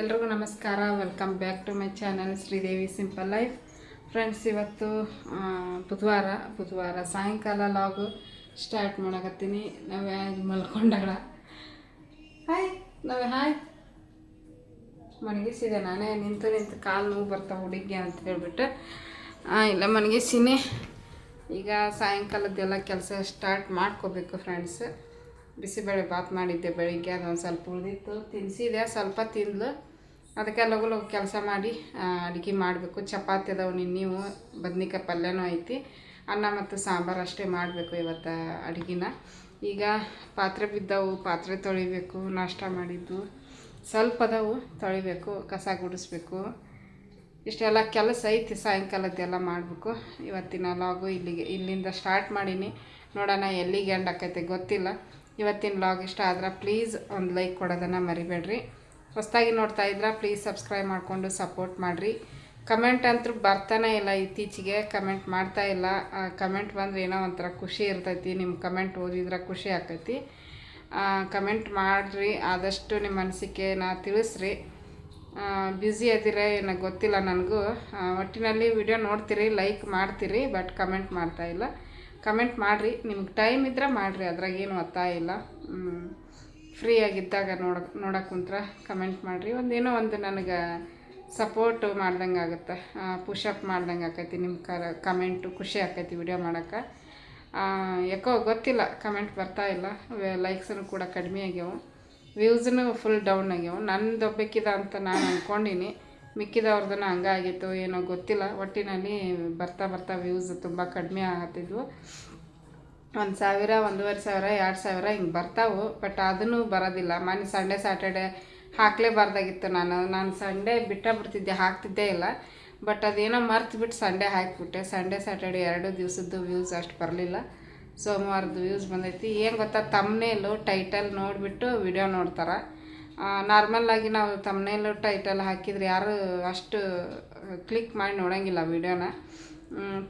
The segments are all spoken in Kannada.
ಎಲ್ರಿಗೂ ನಮಸ್ಕಾರ. Welcome back to my channel Sridevi simple life friends ಇವತ್ತು ಬುಧವಾರ ಬುಧವಾರ ಸಾಯಂಕಾಲ ಲಾಗು ಸ್ಟಾರ್ಟ್ ಮಾಡಕತ್ತೀನಿ. ನಾವೇ ಮಲ್ಕೊಂಡಾಗ? ಹಾಯ್ ನಾವೇ ಹಾಯ್ ಮನಗಿಸಿದೆ ನಾನೇ. ನಿಂತು ನಿಂತು ಕಾಲು ನೋವು ಬರ್ತಾವೆ ಹುಡುಗಿ ಅಂತ ಹೇಳ್ಬಿಟ್ಟು. ಇಲ್ಲ ಮನಗಿಸಿನಿ ಈಗ ಸಾಯಂಕಾಲದ್ದೆಲ್ಲ ಕೆಲಸ ಸ್ಟಾರ್ಟ್ ಮಾಡ್ಕೋಬೇಕು ಫ್ರೆಂಡ್ಸ್ ಬಿಸಿಬೇಳೆ ಬಾತ್ ಮಾಡಿದ್ದೆ ಬೆಳಿಗ್ಗೆ, ಅದೊಂದು ಸ್ವಲ್ಪ ಉಳಿದಿತ್ತು. ತಿನ್ಸಿದೆ, ಸ್ವಲ್ಪ ತಿಂದ್ಲು. ಅದಕ್ಕೆ ಲಘು ಲಘು ಕೆಲಸ ಮಾಡಿ ಅಡುಗೆ ಮಾಡಬೇಕು. ಚಪಾತಿ ಅದಾವೆ ನೀವು, ಬದ್ನಿಕಾಯಿ ಪಲ್ಯನೂ ಐತಿ. ಅನ್ನ ಮತ್ತು ಸಾಂಬಾರು ಅಷ್ಟೇ ಮಾಡಬೇಕು ಇವತ್ತು ಅಡುಗೆನ. ಈಗ ಪಾತ್ರೆ ಬಿದ್ದವು, ಪಾತ್ರೆ ತೊಳಿಬೇಕು, ನಾಷ್ಟ ಮಾಡಿದ್ದು. ಸ್ವಲ್ಪ ಅದಾವು, ತೊಳಿಬೇಕು, ಕಸ ಗುಡಿಸ್ಬೇಕು. ಇಷ್ಟೆಲ್ಲ ಕೆಲಸ ಐತಿ, ಸಾಯಂಕಾಲದ್ದೆಲ್ಲ ಮಾಡಬೇಕು. ಇವತ್ತಿನ ಲಾಗು ಇಲ್ಲಿಗೆ, ಇಲ್ಲಿಂದ ಸ್ಟಾರ್ಟ್ ಮಾಡೀನಿ. ನೋಡೋಣ ಎಲ್ಲಿಗೆ ಎಂಡ್ ಆಕೈತೆ ಗೊತ್ತಿಲ್ಲ. ಇವತ್ತಿನ ಬ್ಲಾಗ್ ಇಷ್ಟ ಆದ್ರೆ ಪ್ಲೀಸ್ ಒಂದು ಲೈಕ್ ಕೊಡೋದನ್ನು ಮರಿಬೇಡ್ರಿ. ಹೊಸದಾಗಿ ನೋಡ್ತಾ ಇದ್ರೆ ಪ್ಲೀಸ್ ಸಬ್ಸ್ಕ್ರೈಬ್ ಮಾಡಿಕೊಂಡು ಸಪೋರ್ಟ್ ಮಾಡಿರಿ. ಕಮೆಂಟ್ ಅಂತೂ ಬರ್ತಾನೆ ಇಲ್ಲ ಇತ್ತೀಚೆಗೆ ಕಮೆಂಟ್ ಮಾಡ್ತಾ ಇಲ್ಲ. ಕಮೆಂಟ್ ಬಂದರೆ ಏನೋ ಒಂಥರ ಖುಷಿ ಇರ್ತೈತಿ ನಿಮ್ಮ ಕಮೆಂಟ್ ಓದಿದ್ರೆ ಖುಷಿ ಆಕೈತಿ ಕಮೆಂಟ್ ಮಾಡಿರಿ, ಆದಷ್ಟು ನಿಮ್ಮ ಅನಿಸಿಕೆನ ತಿಳಿಸ್ರಿ. ಬ್ಯುಸಿ ಅದಿರ ಏನೋ ಗೊತ್ತಿಲ್ಲ ನನಗೂ. ಒಟ್ಟಿನಲ್ಲಿ ವಿಡಿಯೋ ನೋಡ್ತೀರಿ ಲೈಕ್ ಮಾಡ್ತೀರಿ ಬಟ್ ಕಮೆಂಟ್ ಮಾಡ್ತಾ ಇಲ್ಲ. ಕಮೆಂಟ್ ಮಾಡಿರಿ. ನಿಮ್ಗೆ ಟೈಮ್ ಇದ್ದರೆ ಮಾಡಿರಿ. ಅದ್ರಾಗ ಏನು ಒತ್ತಾಯ ಇಲ್ಲ. ಫ್ರೀ ಆಗಿದ್ದಾಗ ನೋಡ, ನೋಡೋಕೆ ಕುಂತ್ರ ಕಮೆಂಟ್ ಮಾಡಿರಿ. ಒಂದೇನೋ ಒಂದು ನನಗೆ ಸಪೋರ್ಟ್ ಮಾಡ್ದಂಗೆ ಆಗುತ್ತೆ. ಪುಷಪ್ ಮಾಡ್ದಂಗೆ ಆಕೈತಿ ನಿಮ್ಮ ಕರ ಕಮೆಂಟು ಖುಷಿ ಆಕೈತಿ ವಿಡಿಯೋ ಮಾಡೋಕ್ಕೆ. ಯಾಕೋ ಗೊತ್ತಿಲ್ಲ. ಕಮೆಂಟ್ ಬರ್ತಾ ಇಲ್ಲ. ಲೈಕ್ಸನ್ನು ಕೂಡ ಕಡಿಮೆ ಆಗ್ಯಾವು. ವ್ಯೂಸನ್ನು ಫುಲ್ ಡೌನ್ ಆಗ್ಯಾವು. ನಂದು ಒಬ್ಬಕ್ಕಿದ ಅಂತ ನಾನು ಅಂದ್ಕೊಂಡಿನಿ ಮಿಕ್ಕಿದವ್ರದ್ದನ್ನು ಹಂಗಾಗಿತ್ತು, ಏನೋ ಗೊತ್ತಿಲ್ಲ. ಒಟ್ಟಿನಲ್ಲಿ ಬರ್ತಾ ಬರ್ತಾ ವ್ಯೂಸ್ ತುಂಬ ಕಡಿಮೆ ಆಗತ್ತಿದ್ವು ಒಂದು ಸಾವಿರ, ಒಂದೂವರೆ ಸಾವಿರ, ಎರಡು ಸಾವಿರ ಹಿಂಗೆ ಬರ್ತಾವು ಬಟ್ ಅದನ್ನು ಬರೋದಿಲ್ಲ. ಮೊನ್ನೆ ಸಂಡೇ ಸ್ಯಾಟರ್ಡೆ ಹಾಕಲೇಬಾರ್ದಾಗಿತ್ತು ನಾನು. ನಾನು ಸಂಡೇ ಬಿಟ್ಟ ಬಿಡ್ತಿದ್ದೆ ಹಾಕ್ತಿದ್ದೇ ಇಲ್ಲ. ಬಟ್ ಅದೇನೋ ಮರ್ತು ಬಿಟ್ಟು ಸಂಡೇ ಹಾಕಿಬಿಟ್ಟೆ. ಸಂಡೇ ಸ್ಯಾಟರ್ಡೆ ಎರಡು ದಿವಸದ್ದು ವ್ಯೂಸ್ ಅಷ್ಟು ಬರಲಿಲ್ಲ. ಸೋಮವಾರದ ವ್ಯೂಸ್ ಬಂದೈತಿ. ಏನು ಗೊತ್ತಾ ತಮ್ಮನೇಲು ಟೈಟಲ್ ನೋಡಿಬಿಟ್ಟು ವಿಡಿಯೋ ನೋಡ್ತಾರೆ. ನಾರ್ಮಲ್ಲಾಗಿ ನಾವು ತಮ್ಮನೇಲು ಟೈಟಲ್ ಹಾಕಿದ್ರೆ ಯಾರು ಅಷ್ಟು ಕ್ಲಿಕ್ ಮಾಡಿ ನೋಡೋಂಗಿಲ್ಲ ವಿಡಿಯೋನ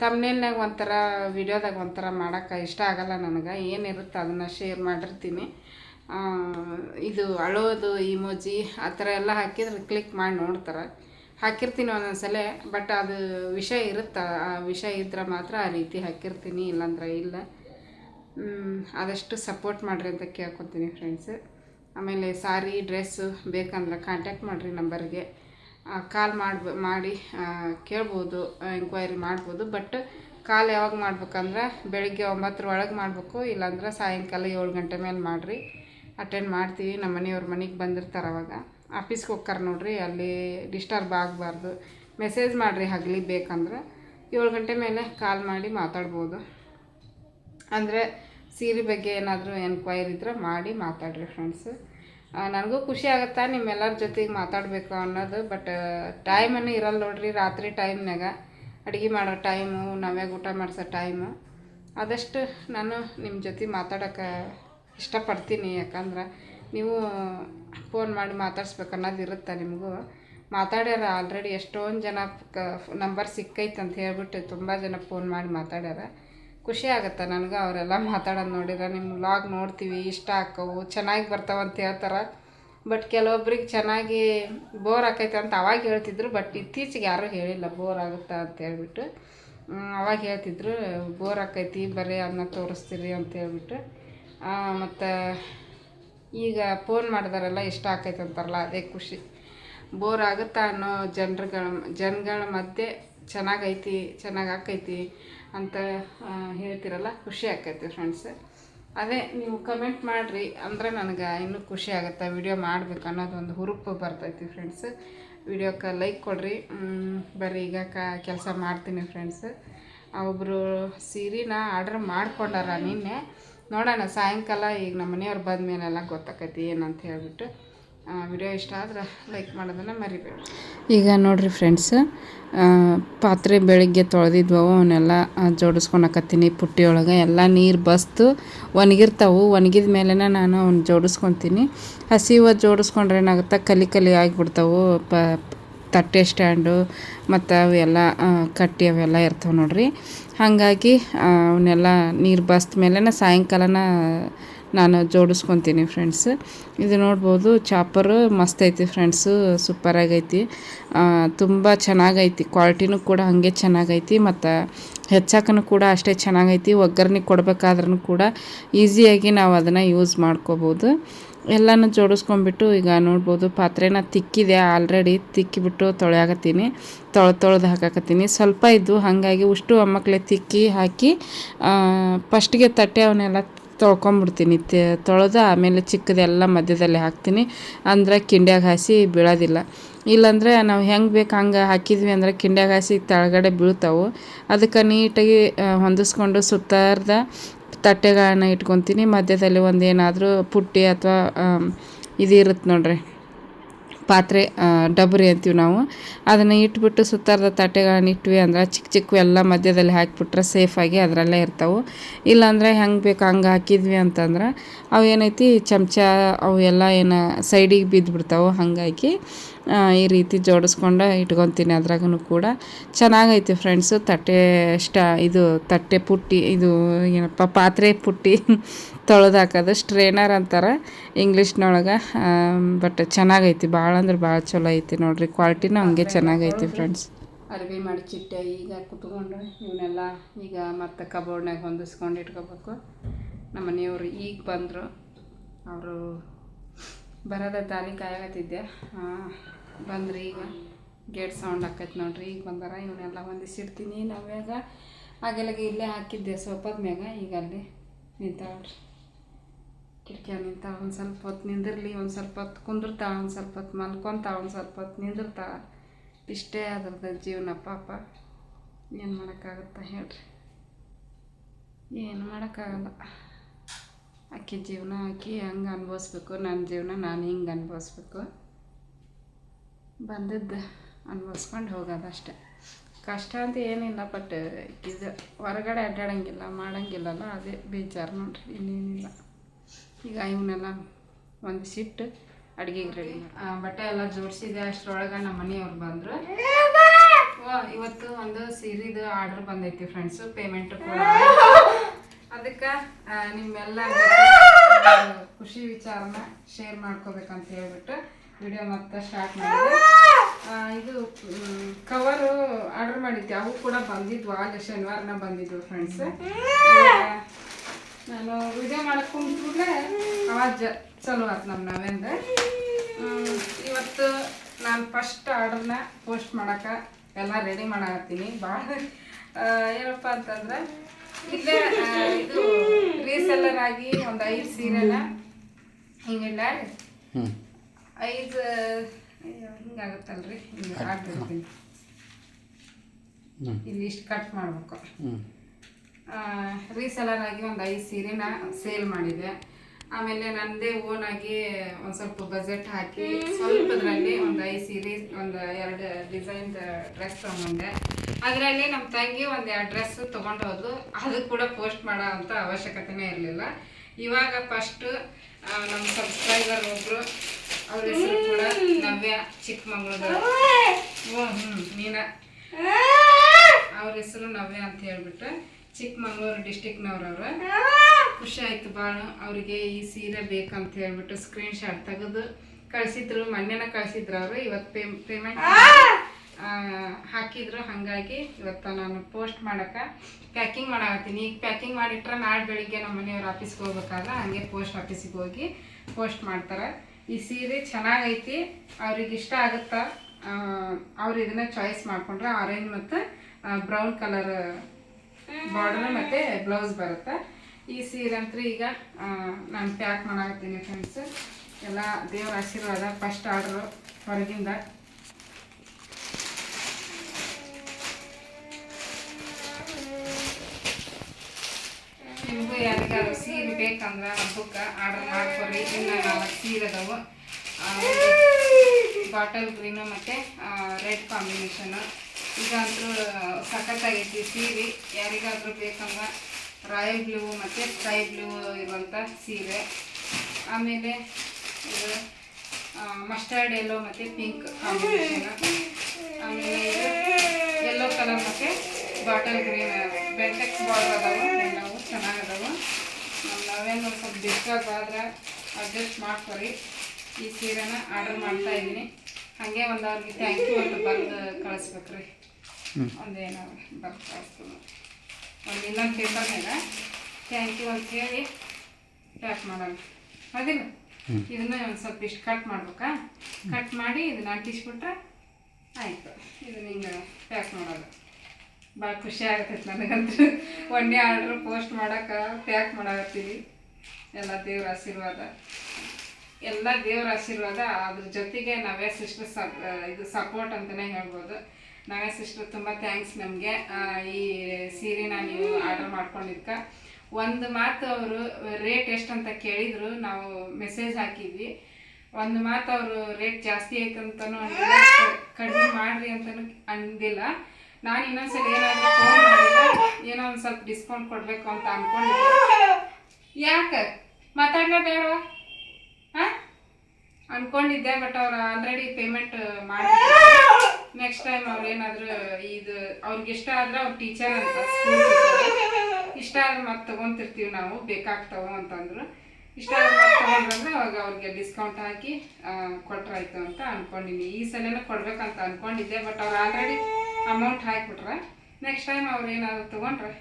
ತಮ್ಮನೇಲ್ನಾಗ ಒಂಥರ ವಿಡಿಯೋದಾಗ ಒಂಥರ ಮಾಡೋಕ್ಕೆ ಇಷ್ಟ ಆಗಲ್ಲ ನನಗೆ. ಏನಿರುತ್ತೆ ಅದನ್ನು ಶೇರ್ ಮಾಡಿರ್ತೀನಿ. ಇದು ಅಳೋದು ಇಮೋಜಿ ಆ ಥರ ಎಲ್ಲ ಹಾಕಿದ್ರೆ ಕ್ಲಿಕ್ ಮಾಡಿ ನೋಡ್ತಾರೆ. ಹಾಕಿರ್ತೀನಿ ಒಂದೊಂದ್ಸಲ ಬಟ್ ಅದು ವಿಷಯ ಇರುತ್ತೆ? ಆ ವಿಷಯ ಇದ್ರೆ ಮಾತ್ರ ಆ ರೀತಿ ಹಾಕಿರ್ತೀನಿ, ಇಲ್ಲಾಂದ್ರೆ ಇಲ್ಲ. ಆದಷ್ಟು ಸಪೋರ್ಟ್ ಮಾಡಿರಿ ಅಂತ ಕೇಳ್ಕೊತೀನಿ ಫ್ರೆಂಡ್ಸ್ ಆಮೇಲೆ ಸಾರಿ, ಡ್ರೆಸ್ಸು ಬೇಕಂದ್ರೆ ಕಾಂಟ್ಯಾಕ್ಟ್ ಮಾಡಿರಿ ನಂಬರ್ಗೆ. ಕಾಲ್ ಮಾಡ್ಬ, ಮಾಡಿ ಕೇಳ್ಬೋದು ಎಂಕ್ವೈರಿ ಮಾಡ್ಬೋದು. ಬಟ್ ಕಾಲ್ ಯಾವಾಗ ಮಾಡ್ಬೇಕಂದ್ರೆ ಬೆಳಗ್ಗೆ ಒಂಬತ್ತರ ಒಳಗೆ ಮಾಡಬೇಕು, ಇಲ್ಲಾಂದ್ರೆ ಸಾಯಂಕಾಲ ಏಳು ಗಂಟೆ ಮೇಲೆ ಮಾಡಿರಿ. ಅಟೆಂಡ್ ಮಾಡ್ತೀವಿ, ನಮ್ಮ ಮನೆಯವ್ರ ಮನೆಗೆ ಬಂದಿರ್ತಾರೆ ಅವಾಗ. ಆಫೀಸ್ಗೆ ಹೋಗ್ತಾರೆ ನೋಡ್ರಿ, ಅಲ್ಲಿ ಡಿಸ್ಟರ್ಬ್ ಆಗಬಾರ್ದು. ಮೆಸೇಜ್ ಮಾಡಿರಿ ಹಗಲಿ ಬೇಕಂದ್ರೆ, ಏಳು ಗಂಟೆ ಮೇಲೆ ಕಾಲ್ ಮಾಡಿ ಮಾತಾಡ್ಬೋದು. ಅಂದರೆ ಸೀರೆ ಬಗ್ಗೆ ಏನಾದರೂ ಎನ್ಕ್ವೈರಿ ಇದ್ರೆ ಮಾಡಿ ಮಾತಾಡ್ರಿ ಫ್ರೆಂಡ್ಸ್ ನನಗೂ ಖುಷಿ ಆಗುತ್ತಾ ನಿಮ್ಮೆಲ್ಲರ ಜೊತೆಗೆ ಮಾತಾಡಬೇಕು ಅನ್ನೋದು ಬಟ್ ಟೈಮನ್ನು ಇರಲ್ಲ ನೋಡ್ರಿ, ರಾತ್ರಿ ಟೈಮ್ನಾಗ ಅಡುಗೆ ಮಾಡೋ ಟೈಮು ನಾವ್ಯಾಗ ಊಟ ಮಾಡಿಸೋ ಟೈಮು ಆದಷ್ಟು ನಾನು ನಿಮ್ಮ ಜೊತೆ ಮಾತಾಡೋಕೆ ಇಷ್ಟಪಡ್ತೀನಿ, ಯಾಕಂದ್ರೆ ನೀವು ಫೋನ್ ಮಾಡಿ ಮಾತಾಡ್ಸ್ಬೇಕು ಅನ್ನೋದು ಇರುತ್ತೆ ನಿಮಗೂ. ಮಾತಾಡ್ಯಾರ ಆಲ್ರೆಡಿ ಎಷ್ಟೊಂದು ಜನ, ಕ ನಂಬರ್ ಸಿಕ್ಕೈತೆ ಅಂತ ಹೇಳ್ಬಿಟ್ಟು ತುಂಬ ಜನ ಫೋನ್ ಮಾಡಿ ಮಾತಾಡ್ಯಾರ. ಖುಷಿ ಆಗುತ್ತೆ ನನಗೆ ಅವರೆಲ್ಲ ಮಾತಾಡೋದು ನೋಡಿದ್ರೆ. ನಿಮ್ಮ ವ್ಲಾಗ್ ನೋಡ್ತೀವಿ, ಇಷ್ಟ ಆಕ್ಕವು ಚೆನ್ನಾಗಿ ಬರ್ತಾವೆ ಅಂತ ಹೇಳ್ತಾರೆ. ಬಟ್ ಕೆಲವೊಬ್ರಿಗೆ ಚೆನ್ನಾಗಿ ಬೋರ್ ಆಕೈತೆ ಅಂತ ಅವಾಗ ಹೇಳ್ತಿದ್ರು ಬಟ್ ಇತ್ತೀಚೆಗೆ ಯಾರೂ ಹೇಳಿಲ್ಲ ಬೋರ್ ಆಗುತ್ತಾ ಅಂತ ಹೇಳ್ಬಿಟ್ಟು. ಅವಾಗ ಹೇಳ್ತಿದ್ರು ಬೋರ್ ಆಕೈತಿ, ಬರೀ ಅದನ್ನ ತೋರಿಸ್ತೀರಿ ಅಂತ ಹೇಳ್ಬಿಟ್ಟು. ಮತ್ತು ಈಗ ಫೋನ್ ಮಾಡಿದಾರೆಲ್ಲ ಇಷ್ಟ ಆಕೈತೆ ಅಂತಾರಲ್ಲ, ಅದೇ ಖುಷಿ. ಬೋರ್ ಆಗುತ್ತಾ ಅನ್ನೋ ಜನರುಗಳ, ಜನಗಳ ಮಧ್ಯೆ ಚೆನ್ನಾಗೈತಿ, ಚೆನ್ನಾಗಿ ಆಕೈತಿ. ಅಂತ ಹೇಳ್ತಿರಲ್ಲ? ಖುಷಿ ಆಕೈತಿ ಫ್ರೆಂಡ್ಸ್ ಅದೇ ನೀವು ಕಮೆಂಟ್ ಮಾಡಿರಿ, ಅಂದರೆ ನನಗೆ ಇನ್ನೂ ಖುಷಿ ಆಗುತ್ತೆ ವಿಡಿಯೋ ಅನ್ನೋದು ಅನ್ನೋದೊಂದು ಹುರುಪು ಬರ್ತೈತಿ ಫ್ರೆಂಡ್ಸ್ ವಿಡಿಯೋಕ್ಕೆ ಲೈಕ್ ಕೊಡ್ರಿ. ಬರೀ ಬರ್ರಿ, ಈಗ ಕ, ಕೆಲಸ ಮಾಡ್ತೀನಿ ಫ್ರೆಂಡ್ಸ್ ಒಬ್ಬರು ಸೀರೆನ ಆರ್ಡ್ರ್ ಮಾಡ್ಕೊಂಡಾರ ನಿನ್ನೆ. ನೋಡೋಣ, ಸಾಯಂಕಾಲ ಈಗ ನಮ್ಮ ಮನೆಯವ್ರು ಬಂದ ಮೇಲೆಲ್ಲ ಗೊತ್ತಾಕೈತಿ ಏನಂತ ಹೇಳ್ಬಿಟ್ಟು. ವಿಡಿಯೋ ಇಷ್ಟ ಆದ್ರೆ ಲೈಕ್ ಮಾಡೋದನ್ನು ಮರಿಬೇಡಿ. ಈಗ ನೋಡಿರಿ ಫ್ರೆಂಡ್ಸ್ ಪಾತ್ರೆ ಬೆಳಿಗ್ಗೆ ತೊಳೆದಿದ್ವವು, ಅವನ್ನೆಲ್ಲ ಜೋಡಿಸ್ಕೊಳಕತ್ತೀನಿ ಪುಟ್ಟಿಯೊಳಗೆ. ಎಲ್ಲ ನೀರು ಬಸ್ತು, ಒಣಗಿರ್ತಾವು. ಒಣಗಿದ ಮೇಲೆ ನಾನು ಅವ್ನು ಜೋಡಿಸ್ಕೊತೀನಿ. ಹಸಿವ ಜೋಡಿಸ್ಕೊಂಡ್ರೆ ಏನಾಗುತ್ತೆ? ಕಲಿ ಕಲಿ ಆಗಿಬಿಡ್ತಾವು. ಪ, ತಟ್ಟೆ ಸ್ಟ್ಯಾಂಡು, ಮತ್ತು ಅವೆಲ್ಲ ಕಟ್ಟಿ ಅವೆಲ್ಲ ಇರ್ತಾವೆ ನೋಡ್ರಿ. ಹಾಗಾಗಿ ಅವನ್ನೆಲ್ಲ ನೀರು ಬಸ್ದ ಮೇಲೆ ಸಾಯಂಕಾಲನ ನಾನು ಜೋಡಿಸ್ಕೊತೀನಿ ಫ್ರೆಂಡ್ಸ್ ಇದು ನೋಡ್ಬೋದು ಚಾಪರ್ ಮಸ್ತ್ ಐತಿ ಫ್ರೆಂಡ್ಸು ಸೂಪರ್ ಆಗೈತಿ. ತುಂಬ ಚೆನ್ನಾಗೈತಿ ಕ್ವಾಲಿಟಿನೂ ಕೂಡ ಹಾಗೆ ಚೆನ್ನಾಗೈತಿ, ಮತ್ತು ಹೆಚ್ಚಾಕನು ಕೂಡ ಅಷ್ಟೇ ಚೆನ್ನಾಗೈತಿ, ಒಗ್ಗರಣೆ ಕೊಡಬೇಕಾದ್ರೂ ಕೂಡ ಈಸಿಯಾಗಿ ನಾವು ಅದನ್ನು ಯೂಸ್ ಮಾಡ್ಕೋಬೋದು. ಎಲ್ಲನೂ ಜೋಡಿಸ್ಕೊಂಡ್ಬಿಟ್ಟು ಈಗ ನೋಡ್ಬೋದು, ಪಾತ್ರೆನ ತಿಕ್ಕಿದೆ ಆಲ್ರೆಡಿ ತಿಕ್ಕಿಬಿಟ್ಟು ತೊಳೆಯಾಕತ್ತೀನಿ, ತೊಳೆ ತೊಳೆದು ಹಾಕಾಕತ್ತೀನಿ. ಸ್ವಲ್ಪ ಇದ್ದು ಹಾಗಾಗಿ ಉಷ್ಟು ಮಕ್ಕಳೇ ತಿಕ್ಕಿ ಹಾಕಿ ಫಸ್ಟಿಗೆ ತಟ್ಟೆ ಅವನ್ನೆಲ್ಲ ತೊಳ್ಕೊಂಬಿಡ್ತೀನಿ. ತೊಳೆದು ಆಮೇಲೆ ಚಿಕ್ಕದೆಲ್ಲ ಮಧ್ಯದಲ್ಲಿ ಹಾಕ್ತೀನಿ. ಅಂದ್ರೆ ಕಿಂಡ್ಯಾಗ ಹಾಸಿ ಬೀಳೋದಿಲ್ಲ. ಇಲ್ಲಾಂದರೆ ನಾವು ಹೆಂಗೆ ಬೇಕು ಹಂಗೆ ಹಾಕಿದ್ವಿ ಅಂದರೆ ಕಿಂಡ್ಯಾಗ ಹಾಸಿ ಕೆಳಗಡೆ ಬೀಳ್ತಾವೆ. ಅದಕ್ಕೆ ನೀಟಾಗಿ ಹೊಂದಿಸ್ಕೊಂಡು ಸುತ್ತಾರ್ದ ತಟ್ಟೆಗಳನ್ನ ಇಟ್ಕೊತೀನಿ. ಮಧ್ಯದಲ್ಲಿ ಒಂದು ಏನಾದರೂ ಪುಟ್ಟಿ ಅಥವಾ ಇದು ಇರುತ್ತೆ ನೋಡ್ರಿ. ಪಾತ್ರೆ ಡಬರಿ ಅಂತೀವಿ ನಾವು. ಅದನ್ನು ಇಟ್ಬಿಟ್ಟು ಸುತ್ತಾರದ ತಟ್ಟೆಗಳನ್ನ ಇಟ್ವಿ ಅಂದ್ರೆ ಚಿಕ್ಕ ಚಿಕ್ಕ ಎಲ್ಲ ಮಧ್ಯದಲ್ಲಿ ಹಾಕಿಬಿಟ್ರೆ ಸೇಫಾಗಿ ಅದರಲ್ಲೇ ಇರ್ತಾವೆ. ಇಲ್ಲಾಂದರೆ ಹೆಂಗೆ ಬೇಕು ಹಂಗೆ ಹಾಕಿದ್ವಿ ಅಂತಂದ್ರೆ ಅವು ಏನೈತಿ ಚಮಚ ಅವು ಎಲ್ಲ ಏನು ಸೈಡಿಗೆ ಬಿದ್ದುಬಿಡ್ತಾವೆ ಹಾಗಾಗಿ ಈ ರೀತಿ ಜೋಡಿಸ್ಕೊಂಡು ಇಟ್ಕೊತೀನಿ ಅದ್ರಾಗೂ ಕೂಡ. ಚೆನ್ನಾಗೈತಿ ಫ್ರೆಂಡ್ಸು ತಟ್ಟೆ ಸ್ಟಾ ಇದು ತಟ್ಟೆ ಪುಟ್ಟಿ, ಇದು ಏನಪ್ಪ ಪಾತ್ರೆ ಪುಟ್ಟಿ. ತೊಳೆದು ಹಾಕೋದು ಸ್ಟ್ರೇನರ್ ಅಂತಾರೆ ಇಂಗ್ಲೀಷ್ನೊಳಗೆ. ಬಟ್ ಚೆನ್ನಾಗೈತಿ. ಭಾಳ ಅಂದ್ರೆ ಭಾಳ ಚಲೋ ಐತಿ ನೋಡಿರಿ. ಕ್ವಾಲಿಟಿನೂ ಹಂಗೆ ಚೆನ್ನಾಗೈತಿ ಫ್ರೆಂಡ್ಸ್ ಅರ್ವಿ ಮಾಡಿ ಚಿಟ್ಟೆ ಈಗ ಕುತ್ಕೊಂಡು ಇವನ್ನೆಲ್ಲ ಈಗ ಮತ್ತೆ ಕಬೋರ್ಡ್ನಾಗ ಹೊಂದಿಸ್ಕೊಂಡು ಇಟ್ಕೋಬೇಕು. ನಮ್ಮ ಮನೆಯವರು ಈಗ ಬಂದರು. ಅವರು ಬರೋದ ದಾರಿ ಕಾಯಾಗತ್ತಿದ್ದೆ ಬಂದ್ರಿ ಈಗ. ಗೇಟ್ ಸೌಂಡ್ ಆಕೈತೆ ನೋಡ್ರಿ. ಈಗ ಬಂದಾರ. ಇವನ್ನೆಲ್ಲ ಹೊಂದಿಸಿಡ್ತೀನಿ ನಾವ್ಯಾಗ. ಹಾಗೆಲ್ಲ ಇಲ್ಲೇ ಹಾಕಿದ್ದೆ ಸೋಪದ ಮ್ಯಾಗ ಈಗ ಅಲ್ಲಿ ನಿಂತಾವ್ರಿ ಕಿಟಕಿಯ ನಿಂತ ಒಂದು ಸ್ವಲ್ಪ ಹೊತ್ತು ನಿಂದಿರಲಿ ಒಂದು ಸ್ವಲ್ಪ ಹೊತ್ತು ಕುಂದಿರ್ತಾ ಒಂದು ಸ್ವಲ್ಪ ಹೊತ್ತು ಮಲ್ಕೊತ ಒಂದು ಸ್ವಲ್ಪ ಹೊತ್ತು ನಿಂದಿರ್ತಾ ಇಷ್ಟೇ ಅದ್ರದ್ದು ಜೀವನ ಪಾಪ. ಏನು ಮಾಡೋಕ್ಕಾಗುತ್ತ ಹೇಳ್ರಿ. ಏನು ಮಾಡೋಕ್ಕಾಗಲ್ಲ. ಆಕೆ ಜೀವನ, ಆಕಿ ಹಂಗೆ ಅನ್ಭವಿಸ್ಬೇಕು. ನನ್ನ ಜೀವನ ನಾನು ಹಿಂಗೆ ಅನ್ಭವಿಸ್ಬೇಕು. ಬಂದದ್ದು ಅನ್ಭವಿಸ್ಕೊಂಡು ಹೋಗೋದು ಅಷ್ಟೆ ಕಷ್ಟ ಅಂತ ಏನಿಲ್ಲ ಬಟ್ ಇದು ಹೊರಗಡೆ ಅಡ್ಡಾಡಂಗಿಲ್ಲ, ಮಾಡಂಗಿಲ್ಲಲ್ಲ, ಅದೇ ಬೇಜಾರು ನೋಡ್ರಿ, ಇನ್ನೇನಿಲ್ಲ. ಈಗ ಇವನ್ನೆಲ್ಲ ಒಂದು ಸಿಟ್ಟು ಅಡುಗೆಗೆ ರೆಡಿ ಬಟ್ಟೆ ಎಲ್ಲ ಜೋಡಿಸಿದೆ ಅಷ್ಟರೊಳಗೆ ನಮ್ಮ ಮನೆಯವ್ರು ಬಂದರು. ಇವತ್ತು ಒಂದು ಸೀರೆದು ಆರ್ಡರ್ ಬಂದೈತಿ ಫ್ರೆಂಡ್ಸು ಪೇಮೆಂಟ್ ಕೂಡ. ಅದಕ್ಕೆ ನಿಮ್ಮೆಲ್ಲ ಖುಷಿ ವಿಚಾರನ ಶೇರ್ ಮಾಡ್ಕೋಬೇಕಂತ ಹೇಳ್ಬಿಟ್ಟು ವಿಡಿಯೋ ಮತ್ತೆ ಸ್ಟಾರ್ಟ್ ಮಾಡಿದೆ. ಇದು ಕವರು ಆರ್ಡರ್ ಮಾಡಿದ್ದೆ ಅವು ಕೂಡ ಬಂದಿದ್ವು ಆಗ ಶನಿವಾರನ ಬಂದಿದ್ವು ಫ್ರೆಂಡ್ಸ್ ನಾನು ವಿಡಿಯೋ ಮಾಡಕ್ಕೆ ಕುಂತ್ಬಿಟ್ರೆ ಅವಾಜ್ ಚಲೋ ಆಯ್ತು ನಮ್ಮ ನಾವೆಂದ ಇವತ್ತು ನಾನು ಫಸ್ಟ್ ಆರ್ಡರ್ನ ಪೋಸ್ಟ್ ಮಾಡೋಕೆ ಎಲ್ಲ ರೆಡಿ ಮಾಡತ್ತೀನಿ ಭಾಳ ಏನಪ್ಪ ಅಂತಂದ್ರೆ ಇಲ್ಲೇ ಇದು ರೀಸೆಲ್ಲರ್ ಆಗಿ ಒಂದು ಐದು ಸೀರೆನ ಹಿಂಗಿಲ್ಲ ಐದು ಹಿಂಗಾಗತ್ತಲ್ರಿ ಹಿಂಗೆ ಹಾಕ್ತಿರ್ತೀನಿ ಇಲ್ಲಿ ಇಷ್ಟು ಕಟ್ ಮಾಡ್ಬೇಕು. ರೀಸೆಲರ್ ಆಗಿ ಒಂದು ಐದು ಸೀರೆನ ಸೇಲ್ ಮಾಡಿದೆ. ಆಮೇಲೆ ನನ್ನದೇ ಆಗಿ ಒಂದು ಸ್ವಲ್ಪ ಬಜೆಟ್ ಹಾಕಿ ಸ್ವಲ್ಪದ್ರಲ್ಲಿ ಒಂದು ಐದು ಸೀರೆ ಒಂದು ಎರಡು ಡಿಸೈನ್ ಡ್ರೆಸ್ ತಗೊಂಡೆ. ಅದರಲ್ಲಿ ನಮ್ಮ ತಂಗಿ ಒಂದು ಎರಡು ಡ್ರೆಸ್ ತೊಗೊಂಡು ಹೋದ್ಲು. ಅದು ಕೂಡ ಪೋಸ್ಟ್ ಮಾಡೋ ಅಂಥ ಅವಶ್ಯಕತೆನೇ ಇರಲಿಲ್ಲ. ಇವಾಗ ಫಸ್ಟು ನಮ್ಮ ಸಬ್ಸ್ಕ್ರೈಬರ್ ಒಬ್ಬರು ಅವ್ರ ಹೆಸರು ಕೂಡ ನವ್ಯ ಚಿಕ್ಕಮಂಗ್ಳೂರು. ಹ್ಞೂ ಹ್ಞೂ ನೀನ ಅವ್ರ ಹೆಸರು ನವ್ಯ ಅಂತ ಹೇಳ್ಬಿಟ್ಟು. ಚಿಕ್ಕಮಂಗ್ಳೂರು ಡಿಸ್ಟಿಕ್ನವ್ರವ್ರು. ಖುಷಿ ಆಯ್ತು ಭಾಳ ಅವರಿಗೆ ಈ ಸೀರೆ ಬೇಕಂತ ಹೇಳ್ಬಿಟ್ಟು ಸ್ಕ್ರೀನ್ ಶಾಟ್ ತೆಗೆದು ಕಳಿಸಿದ್ರು ಮೊನ್ನೆನ ಕಳಿಸಿದ್ರು ಅವರು ಇವತ್ತು ಪೇ ಪೇಮೆಂಟ್ ಹಾಕಿದ್ರು ಹಾಗಾಗಿ ಇವತ್ತು ನಾನು ಪೋಸ್ಟ್ ಮಾಡೋಕೆ ಪ್ಯಾಕಿಂಗ್ ಮಾಡಾಕತ್ತೀನಿ. ಈಗ ಪ್ಯಾಕಿಂಗ್ ಮಾಡಿಟ್ರೆ ನಾಳೆ ಬೆಳಿಗ್ಗೆ ನಮ್ಮ ಮನೆಯವ್ರ ಆಫೀಸ್ಗೆ ಹೋಗ್ಬೇಕಾದ್ರೆ ಹಂಗೆ ಪೋಸ್ಟ್ ಆಫೀಸಿಗೆ ಹೋಗಿ ಪೋಸ್ಟ್ ಮಾಡ್ತಾರೆ. ಈ ಸೀರೆ ಚೆನ್ನಾಗೈತಿ ಅವ್ರಿಗೆ ಇಷ್ಟ ಆಗುತ್ತಾ ಅವ್ರು ಇದನ್ನ ಚಾಯ್ಸ್ ಮಾಡಿಕೊಂಡ್ರೆ ಆರೆಂಜ್ ಮತ್ತು ಬ್ರೌನ್ ಕಲರ್ ಬಾರ್ಡರ್ ಮತ್ತು ಬ್ಲೌಸ್ ಬರುತ್ತೆ. ಈ ಸೀರೆ ಅಂತೂ ಈಗ ನಾನು ಪ್ಯಾಕ್ ಮಾಡಾಕತ್ತೀನಿ ಫ್ರೆಂಡ್ಸ್ ಎಲ್ಲ ದೇವರ ಆಶೀರ್ವಾದ ಫಸ್ಟ್ ಆರ್ಡ್ರು ಹೊರಗಿಂದ. ನಿಮಗೂ ಯಾರಿಗಾದ್ರು ಸೀರೆ ಬೇಕಂದ್ರೆ ಹಬ್ಬಕ್ಕೆ ಆರ್ಡರ್ ಮಾಡ್ಕೊರಿ. ಇನ್ನು ಸೀರೆ ಅದಾವು. ಬಾಟಲ್ ಗ್ರೀನು ಮತ್ತು ರೆಡ್ ಕಾಂಬಿನೇಷನು ಇದಂತೂ ಸಖತ್ತಾಗೈತಿ ಸೀರೆ, ಯಾರಿಗಾದರೂ ಬೇಕಂದ್ರೆ ರಾಯಲ್ ಬ್ಲೂ ಮತ್ತು ಸ್ಕೈ ಬ್ಲೂ ಇರುವಂಥ ಸೀರೆ. ಆಮೇಲೆ ಇದು ಮಸ್ಟರ್ಡ್ ಎಲ್ಲೋ ಮತ್ತು ಪಿಂಕ್ ಕಾಂಬಿನೇಷನ್ ಆಮೇಲೆ ಎಲ್ಲೋ ಕಲರ್ ಮತ್ತು ಬಾಟಲ್ ಗ್ರೀನ್ ಬೆಂಟೆಕ್ಸ್ ಬಾರ್ಡರ್ ಅದಾವೆ, ಎಲ್ಲವು ಚೆನ್ನಾಗದಾವೆ. ನಾವೇನು ಸ್ವಲ್ಪ ಆದ್ರೆ ಅಡ್ಜಸ್ಟ್ ಮಾಡ್ಕೊರಿ. ಈ ಸೀರೆನ ಆರ್ಡರ್ ಮಾಡ್ತಾ ಇದ್ದೀನಿ. ಹಾಗೆ ಒಂದು ಅವ್ರಿಗೆ ಥ್ಯಾಂಕ್ ಯು ಅಂತ ಬಂದು ಕಳಿಸ್ಬೇಕ್ರಿ. ಒಂದೇನೋ ಬರ್ತಾ ಕಳಿಸ್ತೀನಿ ಒಂದು ಇನ್ನೊಂದು ಪೇಪರ್ನಾಗ ಥ್ಯಾಂಕ್ ಯು ಅಂತ ಹೇಳಿ ಪ್ಯಾಕ್ ಮಾಡೋಣ. ಹೌದಿಲ್ಲ ಇದನ್ನ ಒಂದು ಸ್ವಲ್ಪ ಇಷ್ಟು ಕಟ್ ಮಾಡ್ಬೇಕಾ? ಕಟ್ ಮಾಡಿ ಇದನ್ನ ಅಂಟಿಸ್ಬಿಟ್ರೆ ಆಯಿತು. ಇದನ್ನ ಹಿಂಗೆ ಪ್ಯಾಕ್ ಮಾಡೋದು. ಭಾಳ ಖುಷಿ ಆಗತೈತೆ ನನಗಂತೂ. ಒಂದೇ ಆರ್ಡ್ರ್ ಪೋಸ್ಟ್ ಮಾಡೋಕೆ ಪ್ಯಾಕ್ ಮಾಡಾಕತ್ತೀವಿ. ಎಲ್ಲ ದೇವ್ರ ಆಶೀರ್ವಾದ. ಎಲ್ಲ ದೇವ್ರ ಆಶೀರ್ವಾದ. ಅದ್ರ ಜೊತೆಗೆ ನಾವೇ ಸಿಸ್ಟರ್ ಸಪ್ ಇದು ಸಪೋರ್ಟ್ ಅಂತಲೇ ಹೇಳ್ಬೋದು. ನವ್ಯ ಸಿಸ್ಟರ್ ತುಂಬ ಥ್ಯಾಂಕ್ಸ್ ನಮಗೆ. ಈ ಸೀರೆನ ನೀವು ಆರ್ಡರ್ ಮಾಡ್ಕೊಂಡಿದ್ಕ. ಒಂದು ಮಾತು ಅವರು ರೇಟ್ ಎಷ್ಟು ಅಂತ ಕೇಳಿದ್ರು, ನಾವು ಮೆಸೇಜ್ ಹಾಕಿದ್ವಿ. ಒಂದು ಮಾತು ಅವರು ರೇಟ್ ಜಾಸ್ತಿ ಐತಂತನೂ ಅಂದಿಲ್ಲ. ಕಡಿಮೆ ಮಾಡ್ರಿ ಅಂತಲೂ ಅಂದಿಲ್ಲ. ನಾನು ಇನ್ನೊಂದ್ಸಲ ಏನಾದರೂ ಫೋನ್ ಏನೋ ಒಂದು ಸ್ವಲ್ಪ ಡಿಸ್ಕೌಂಟ್ ಕೊಡಬೇಕು ಅಂತ ಅಂದ್ಕೊಂಡಿದ್ದೆ ಯಾಕೆ? ಮಾತಾಡಲೇ ಬೇಡವಾ? ಹಾಂ ಅನ್ಕೊಂಡಿದ್ದೆ ಬಟ್ ಅವ್ರು ಆಲ್ರೆಡಿ ಪೇಮೆಂಟ್ ಮಾಡಿದ್ರು ನೆಕ್ಸ್ಟ್ ಟೈಮ್ ಅವ್ರು ಏನಾದ್ರು ಇದು ಅವ್ರಿಗೆ ಇಷ್ಟ ಆದ್ರೆ ಅವ್ರ ಟೀಚರ್ ಅಂತ ಇಷ್ಟ ಆದ್ರೆ ಮತ್ತೆ ತಗೊಂತಿರ್ತೀವಿ ನಾವು, ಬೇಕಾಗ್ತಾವ ಅಂತಂದ್ರು. ಇಷ್ಟ ಆದ್ರೆ ಮತ್ತೆ ಅವಾಗ ಅವ್ರಿಗೆ ಡಿಸ್ಕೌಂಟ್ ಹಾಕಿ ಕೊಟ್ರಾಯ್ತು ಅಂತ ಅನ್ಕೊಂಡಿನಿ. ಈ ಸಲನೇ ಕೊಡ್ಬೇಕಂತ ಅನ್ಕೊಂಡಿದ್ದೆ ಬಟ್ ಅವ್ರು ಆಲ್ರೆಡಿ ಅಮೌಂಟ್ ಹಾಕಿಬಿಟ್ರೆ ನೆಕ್ಸ್ಟ್ ಟೈಮ್ ಅವ್ರು ಏನಾದ್ರು ತಗೊಂಡ್ರೆ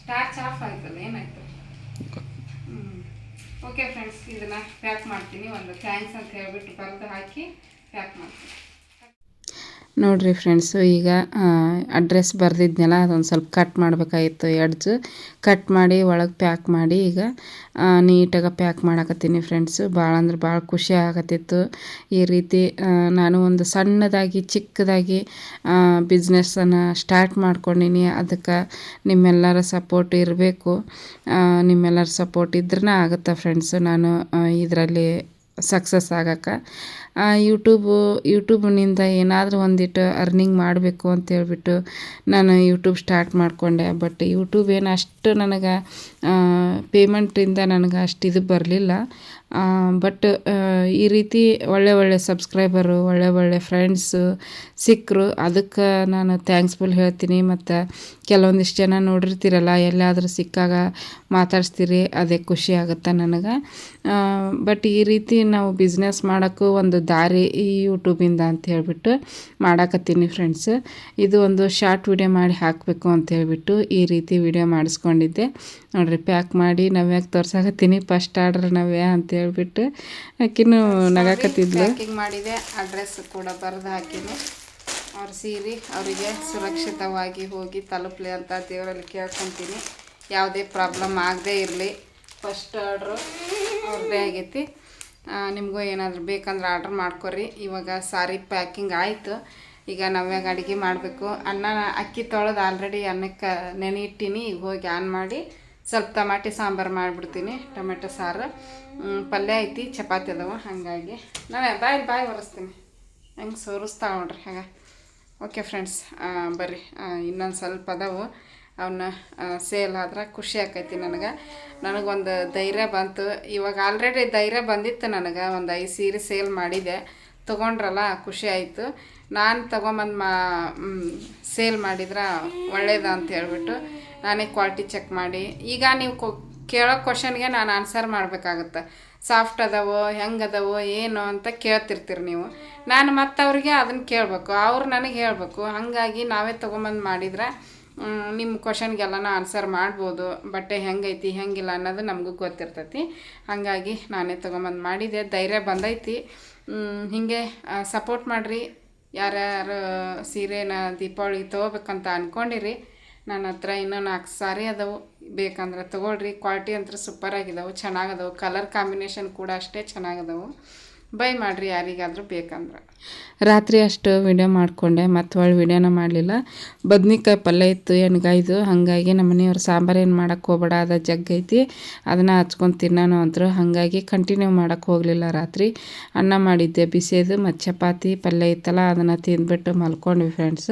ಸ್ಟಾರ್ಚ್ ಆಫ್ ಆಯ್ತಲ್ಲ, ಏನಾಯ್ತು? ಓಕೆ ಫ್ರೆಂಡ್ಸ್ ಇದನ್ನ ಪ್ಯಾಕ್ ಮಾಡ್ತೀನಿ. ಒಂದು ಥ್ಯಾಂಕ್ಸ್ ಅಂತ ಹೇಳ್ಬಿಟ್ಟು ಬರೆದು ಹಾಕಿ ಪ್ಯಾಕ್ ಮಾಡ್ತೀನಿ. ನೋಡಿರಿ ಫ್ರೆಂಡ್ಸು ಈಗ ಅಡ್ರೆಸ್ ಬರೆದಿದ್ನಲ್ಲ, ಅದೊಂದು ಸ್ವಲ್ಪ ಕಟ್ ಮಾಡಬೇಕಾಗಿತ್ತು ಎಡ್ಜ್ ಕಟ್ ಮಾಡಿ, ಒಳಗೆ ಪ್ಯಾಕ್ ಮಾಡಿ, ಈಗ ನೀಟಾಗಿ ಪ್ಯಾಕ್ ಮಾಡಕತ್ತೀನಿ ಫ್ರೆಂಡ್ಸು ಭಾಳ ಅಂದ್ರೆ ಭಾಳ ಖುಷಿ ಆಗತ್ತಿತ್ತು. ಈ ರೀತಿ ನಾನು ಒಂದು ಸಣ್ಣದಾಗಿ, ಚಿಕ್ಕದಾಗಿ ಬಿಸ್ನೆಸ್ಸನ್ನು ಸ್ಟಾರ್ಟ್ ಮಾಡ್ಕೊಂಡೀನಿ. ಅದಕ್ಕೆ ನಿಮ್ಮೆಲ್ಲರ ಸಪೋರ್ಟ್ ಇರಬೇಕು. ನಿಮ್ಮೆಲ್ಲರ ಸಪೋರ್ಟ್ ಇದ್ರೇ ಆಗುತ್ತೆ ಫ್ರೆಂಡ್ಸು ನಾನು ಇದರಲ್ಲಿ ಸಕ್ಸಸ್ ಆಗಕ್ಕೆ. ಯೂಟ್ಯೂಬು ಯೂಟ್ಯೂಬ್ನಿಂದ ಏನಾದರೂ ಒಂದಿಟ್ಟು ಅರ್ನಿಂಗ್ ಮಾಡಬೇಕು ಅಂತ ಹೇಳ್ಬಿಟ್ಟು ನಾನು ಯೂಟ್ಯೂಬ್ ಸ್ಟಾರ್ಟ್ ಮಾಡಿಕೊಂಡೆ. ಬಟ್ ಯೂಟ್ಯೂಬ್ ಏನು ಅಷ್ಟು ನನಗೆ ಪೇಮೆಂಟಿಂದ ನನಗೆ ಅಷ್ಟು ಇದು ಬರಲಿಲ್ಲ. ಬಟ್ ಈ ರೀತಿ ಒಳ್ಳೆ ಒಳ್ಳೆ ಸಬ್ಸ್ಕ್ರೈಬರು ಒಳ್ಳೆ ಒಳ್ಳೆ ಫ್ರೆಂಡ್ಸು ಸಿಕ್ಕರು ಅದಕ್ಕೆ ನಾನು ಥ್ಯಾಂಕ್ಸ್ಫುಲ್ ಹೇಳ್ತೀನಿ. ಮತ್ತು ಕೆಲವೊಂದಿಷ್ಟು ಜನ ನೋಡಿರ್ತೀರಲ್ಲ, ಎಲ್ಲಾದರೂ ಸಿಕ್ಕಾಗ ಮಾತಾಡಿಸ್ತೀರಿ, ಅದೇ ಖುಷಿ ಆಗುತ್ತೆ ನನಗೆ. ಬಟ್ ಈ ರೀತಿ ನಾವು ಬಿಸ್ನೆಸ್ ಮಾಡೋಕ್ಕೂ ಒಂದು ದಾರಿ ಈ ಯೂಟ್ಯೂಬಿಂದ ಅಂತ ಹೇಳ್ಬಿಟ್ಟು ಮಾಡಾಕತ್ತೀನಿ ಫ್ರೆಂಡ್ಸ್ ಇದು ಒಂದು ಶಾರ್ಟ್ ವಿಡಿಯೋ ಮಾಡಿ ಹಾಕಬೇಕು ಅಂತ ಹೇಳ್ಬಿಟ್ಟು ಈ ರೀತಿ ವಿಡಿಯೋ ಮಾಡಿಸ್ಕೊಂಡಿದ್ದೆ. ನೋಡಿರಿ ಪ್ಯಾಕ್ ಮಾಡಿ ನವ್ಯಾಕೆ ತೋರ್ಸಾಕತ್ತೀನಿ? ಫಸ್ಟ್ ಆರ್ಡ್ರ್ ನವ್ಯ ಅಂತ ಹೇಳ್ಬಿಟ್ಟು ಆಕಿನೂ ನಗಾಕತ್ತಿದ್ಲು. ಪ್ಯಾಕಿಂಗ್ ಮಾಡಿದೆ ಅಡ್ರೆಸ್ ಕೂಡ ಬರೆದು ಹಾಕಿನಿ. ಅವ್ರ ಸೀರೆ ಅವರಿಗೆ ಸುರಕ್ಷಿತವಾಗಿ ಹೋಗಿ ತಲುಪಲಿ ಅಂತ ದೇವರಲ್ಲಿ ಕೇಳ್ಕೊತೀನಿ. ಯಾವುದೇ ಪ್ರಾಬ್ಲಮ್ ಆಗದೇ ಇರಲಿ. ಫಸ್ಟ್ ಆರ್ಡ್ರು ಅವ್ರದ್ದೇ ಆಗೈತಿ. ನಿಮಗೂ ಏನಾದರೂ ಬೇಕಂದ್ರೆ ಆರ್ಡ್ರ್ ಮಾಡ್ಕೊರಿ. ಇವಾಗ ಸಾರಿ ಪ್ಯಾಕಿಂಗ್ ಆಯಿತು. ಈಗ ನಾವ್ಯಾಗ ಅಡುಗೆ ಮಾಡಬೇಕು? ಅನ್ನ ಅಕ್ಕಿ ತೊಳೆದು ಆಲ್ರೆಡಿ ಅನ್ನಕ್ಕೆ ನೆನೆ ಇಟ್ಟೀನಿ ಈಗ ಹೋಗಿ ಆನ್ ಮಾಡಿ ಸ್ವಲ್ಪ ತಮಾಟಿ ಸಾಂಬಾರು ಮಾಡಿಬಿಡ್ತೀನಿ. ಟೊಮೆಟೊ ಸಾರು. ಪಲ್ಯ ಐತಿ, ಚಪಾತಿ ಅದಾವೆ, ಹಾಗಾಗಿ. ನಾನು, ಬಾಯ್ ಬಾಯ್ ಒರೆಸ್ತೀನಿ. ಹೆಂಗೆ ಸೋರಿಸ್ತಾ ನೋಡ್ರಿ ಹಾಗೆ ಓಕೆ ಫ್ರೆಂಡ್ಸ್ ಬರ್ರಿ. ಇನ್ನೊಂದು ಸ್ವಲ್ಪ ಅದಾವು. ಅವನ್ನ ಸೇಲ್ ಆದ್ರೆ ಖುಷಿ ಆಕೈತಿ ನನಗೆ. ನನಗೊಂದು ಧೈರ್ಯ ಬಂತು. ಇವಾಗ ಆಲ್ರೆಡಿ ಧೈರ್ಯ ಬಂದಿತ್ತು ನನಗೆ. ಒಂದು ಐದು ಸೀರೆ ಸೇಲ್ ಮಾಡಿದೆ. ತೊಗೊಂಡ್ರಲ್ಲ, ಖುಷಿ ಆಯಿತು. ನಾನು ತೊಗೊಂಬಂದು ಮಾ ಸೇಲ್ ಮಾಡಿದ್ರೆ ಒಳ್ಳೇದ ಅಂತ ಹೇಳ್ಬಿಟ್ಟು ನಾನೇ ಕ್ವಾಲಿಟಿ ಚೆಕ್ ಮಾಡಿ. ಈಗ ನೀವು ಕೊ, ಕೇಳೋ ಕ್ವಶನ್ಗೆ ನಾನು ಆನ್ಸರ್ ಮಾಡಬೇಕಾಗತ್ತೆ. ಸಾಫ್ಟ್ ಅದಾವೋ, ಹೆಂಗೆ ಅದಾವೋ, ಏನು ಅಂತ ಕೇಳ್ತಿರ್ತೀರಿ ನೀವು. ನಾನು ಮತ್ತೆ ಅವ್ರಿಗೆ ಅದನ್ನು ಕೇಳಬೇಕು. ಅವ್ರು ನನಗೆ ಹೇಳಬೇಕು. ಹಾಗಾಗಿ ನಾವೇ ತೊಗೊಂಬಂದು ಮಾಡಿದ್ರೆ ನಿಮ್ಮ ಕ್ವಶನ್ಗೆಲ್ಲನ ಆನ್ಸರ್ ಮಾಡ್ಬೋದು ಬಟ್ಟೆ ಹೆಂಗೈತಿ, ಹೆಂಗಿಲ್ಲ ಅನ್ನೋದು ನಮಗೂ ಗೊತ್ತಿರ್ತೈತಿ. ಹಾಗಾಗಿ ನಾನೇ ತೊಗೊಂಬಂದು ಮಾಡಿದೆ, ಧೈರ್ಯ ಬಂದೈತಿ. ಹೀಗೆ ಸಪೋರ್ಟ್ ಮಾಡಿರಿ. ಯಾರ್ಯಾರು ಸೀರೆನ ದೀಪಾವಳಿ ತೊಗೋಬೇಕಂತ ಅಂದ್ಕೊಂಡಿರಿ ನನ್ನ ಹತ್ರ ಇನ್ನೂ ನಾಲ್ಕು ಸಾರಿ ಅದಾವು. ಬೇಕಂದ್ರೆ ತೊಗೊಳ್ರಿ. ಕ್ವಾಲಿಟಿ ಅಂತೂ ಸೂಪರ್ ಆಗಿದಾವೆ, ಚೆನ್ನಾಗದವು. ಕಲರ್ ಕಾಂಬಿನೇಷನ್ ಕೂಡ ಅಷ್ಟೇ ಚೆನ್ನಾಗದಾವು. ಬೈ ಮಾಡಿರಿ ಯಾರಿಗಾದರೂ ಬೇಕಂದ್ರೆ. ರಾತ್ರಿ ಅಷ್ಟು ವಿಡಿಯೋ ಮಾಡಿಕೊಂಡೆ, ಮತ್ತು ಒಳ್ಳೆ ವಿಡಿಯೋನ ಮಾಡಲಿಲ್ಲ. ಬದ್ನಿಕಾಯಿ ಪಲ್ಯ ಇತ್ತು, ಎಣ್ಗಾಯ್ದು. ಹಾಗಾಗಿ ನಮ್ಮ ಮನೆಯವ್ರು ಸಾಂಬಾರು ಏನು ಮಾಡೋಕ್ಕೆ ಹೋಗ್ಬೇಡ, ಅದು ಜಗ್ ಐತಿ. ಅದನ್ನು ಹಚ್ಕೊಂಡು ತಿನ್ನೋಣ ಅಂದರು. ಹಾಗಾಗಿ ಕಂಟಿನ್ಯೂ ಮಾಡೋಕ್ಕೆ ಹೋಗಲಿಲ್ಲ ರಾತ್ರಿ. ಅನ್ನ ಮಾಡಿದ್ದೆ ಬಿಸಿಯದು ಮತ್ತು ಚಪಾತಿ, ಪಲ್ಯ ಇತ್ತಲ್ಲ, ಅದನ್ನು ತಿಂದ್ಬಿಟ್ಟು ಮಲ್ಕೊಂಡ್ವಿ ಫ್ರೆಂಡ್ಸ್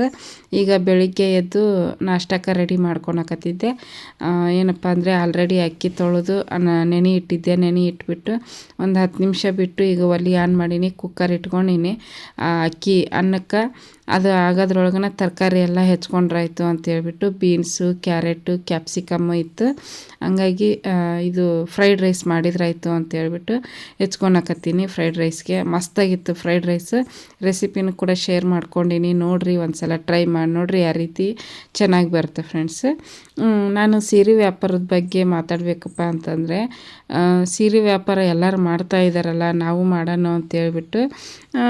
ಈಗ ಬೆಳಿಗ್ಗೆ ಎದ್ದು ನಾಷ್ಟಕ್ಕೆ ರೆಡಿ ಮಾಡ್ಕೊಳಕತ್ತಿದ್ದೆ. ಏನಪ್ಪ ಅಂದರೆ ಆಲ್ರೆಡಿ ಅಕ್ಕಿ ತೊಳೆದು ನೆನೆ ಇಟ್ಟಿದ್ದೆ. ನೆನೆ ಇಟ್ಬಿಟ್ಟು ಒಂದು ಹತ್ತು ನಿಮಿಷ ಬಿಟ್ಟು ಈಗ ಒಲೆ ಆನ್ ಮಾಡೀನಿ ಕುಕ್ಕರ್ ಇಟ್ಕೊಂಡೀನಿ. ಅಕ್ಕಿ ಅನ್ನಕ್ಕೆ ಅದು ಆಗೋದ್ರೊಳಗನ ತರಕಾರಿ ಎಲ್ಲ ಹೆಚ್ಕೊಂಡ್ರಾಯ್ತು ಅಂತ ಹೇಳ್ಬಿಟ್ಟು ಬೀನ್ಸು ಕ್ಯಾರೆಟು ಕ್ಯಾಪ್ಸಿಕಮ್ಮು ಇತ್ತು. ಹಂಗಾಗಿ ಇದು ಫ್ರೈಡ್ ರೈಸ್ ಮಾಡಿದ್ರಾಯ್ತು ಅಂತ ಹೇಳ್ಬಿಟ್ಟು ಹೆಚ್ಕೊಳಕತ್ತೀನಿ ಫ್ರೈಡ್ ರೈಸ್ಗೆ. ಮಸ್ತಾಗಿತ್ತು ಫ್ರೈಡ್ ರೈಸ್. ರೆಸಿಪಿನೂ ಕೂಡ ಶೇರ್ ಮಾಡ್ಕೊಂಡಿನಿ. ನೋಡಿರಿ ಒಂದ್ಸಲ ಟ್ರೈ ಮಾಡಿ ನೋಡಿರಿ ಯಾವ ರೀತಿ ಚೆನ್ನಾಗಿ ಬರುತ್ತೆ ಫ್ರೆಂಡ್ಸ್. ನಾನು ಸೀರೆ ವ್ಯಾಪಾರದ ಬಗ್ಗೆ ಮಾತಾಡಬೇಕಪ್ಪ ಅಂತಂದರೆ ಸೀರೆ ವ್ಯಾಪಾರ ಎಲ್ಲರೂ ಮಾಡ್ತಾ ಇದ್ದಾರಲ್ಲ ನಾವು ಮಾಡೋಣ ಅಂತ ಹೇಳ್ಬಿಟ್ಟು ಆ,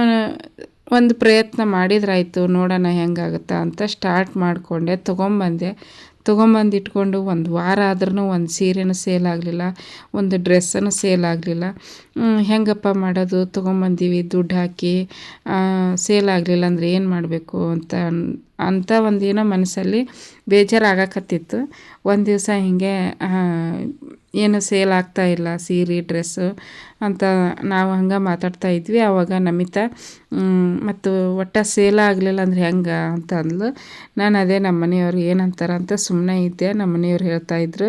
ಒಂದು ಪ್ರಯತ್ನ ಮಾಡಿದ್ರಾಯಿತು, ನೋಡೋಣ ಹೆಂಗಾಗುತ್ತಾ ಅಂತ ಸ್ಟಾರ್ಟ್ ಮಾಡಿಕೊಂಡೆ. ತೊಗೊಂಬಂದೆ. ತೊಗೊಂಬಂದು ಇಟ್ಕೊಂಡು ಒಂದು ವಾರ ಆದ್ರೂ ಒಂದು ಸೀರೆನೂ ಸೇಲ್ ಆಗಲಿಲ್ಲ, ಒಂದು ಡ್ರೆಸ್ಸನ್ನು ಸೇಲ್ ಆಗಲಿಲ್ಲ. ಹೆಂಗಪ್ಪ ಮಾಡೋದು? ತೊಗೊಂಬಂದೀವಿ, ದುಡ್ಡು ಹಾಕಿ ಸೇಲ್ ಆಗಲಿಲ್ಲ ಅಂದರೆ ಏನು ಮಾಡಬೇಕು ಅಂತ ಅಂತ ಒಂದೇನೋ ಮನಸ್ಸಲ್ಲಿ ಬೇಜಾರಾಗಕತ್ತಿತ್ತು. ಒಂದು ದಿವಸ ಹೀಗೆ ಏನು ಸೇಲ್ ಆಗ್ತಾ ಇಲ್ಲ, ಸೀರೆ ಡ್ರೆಸ್ಸು ಅಂತ ನಾವು ಹಂಗೆ ಮಾತಾಡ್ತಾ ಇದ್ವಿ. ಆವಾಗ ನಮಿತಾ ಮತ್ತು ಒಟ್ಟು ಸೇಲ್ ಆಗಲಿಲ್ಲ ಅಂದ್ರೆ ಹೆಂಗೆ? ಅಂತ ಅಂದ್ಲು. ನಾನು ಅದೇ ನಮ್ಮ ಮನೆಯವರು ಏನಂತಾರೆ ಅಂತ ಸುಮ್ಮನೆ ಇದ್ದೆ. ನಮ್ಮ ಮನೆಯವ್ರು ಹೇಳ್ತಾಯಿದ್ರು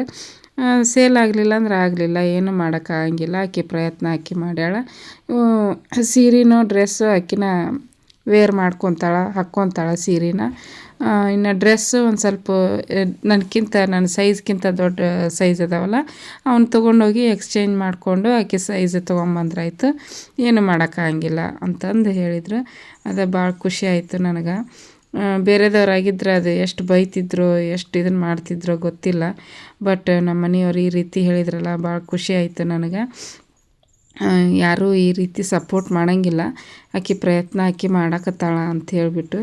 ಸೇಲ್ ಆಗಲಿಲ್ಲ ಅಂದ್ರೆ ಆಗಲಿಲ್ಲ, ಏನು ಮಾಡೋಕ್ಕಾಗಂಗಿಲ್ಲ ಆಕೆ ಪ್ರಯತ್ನ ಆಕೆ ಮಾಡ್ಯಾಳ. ಸೀರೆನೋ ಡ್ರೆಸ್ಸು ಆಕಿನ ವೇರ್ ಮಾಡ್ಕೊತಾಳ ಹಾಕ್ಕೊತಾಳ ಸೀರೆನ. ಇನ್ನು ಡ್ರೆಸ್ಸು ಒಂದು ಸ್ವಲ್ಪ ನನಗಿಂತ ನನ್ನ ಸೈಜ್ಗಿಂತ ದೊಡ್ಡ ಸೈಜ್ ಅದಾವಲ್ಲ, ಅವ್ನು ತೊಗೊಂಡೋಗಿ ಎಕ್ಸ್ಚೇಂಜ್ ಮಾಡಿಕೊಂಡು ಆಕೆ ಸೈಜ್ ತೊಗೊಂಬಂದ್ರಾಯ್ತು. ಏನು ಮಾಡೋಕ್ಕಾಗಿಲ್ಲ ಅಂತಂದು ಹೇಳಿದ್ರು. ಅದು ಭಾಳ ಖುಷಿ ಆಯಿತು ನನಗೆ. ಬೇರೆದವ್ರಾಗಿದ್ದರೆ ಅದು ಎಷ್ಟು ಬೈತಿದ್ರು, ಎಷ್ಟು ಇದನ್ನು ಮಾಡ್ತಿದ್ರೋ ಗೊತ್ತಿಲ್ಲ. ಬಟ್ ನಮ್ಮ ಮನೆಯವ್ರು ಈ ರೀತಿ ಹೇಳಿದ್ರಲ್ಲ ಭಾಳ ಖುಷಿ ಆಯಿತು ನನಗೆ. ಯಾರೂ ಈ ರೀತಿ ಸಪೋರ್ಟ್ ಮಾಡೋಂಗಿಲ್ಲ. ಆಕೆ ಪ್ರಯತ್ನ ಆಕೆ ಮಾಡಕತ್ತಾಳ ಅಂತ ಹೇಳ್ಬಿಟ್ಟು.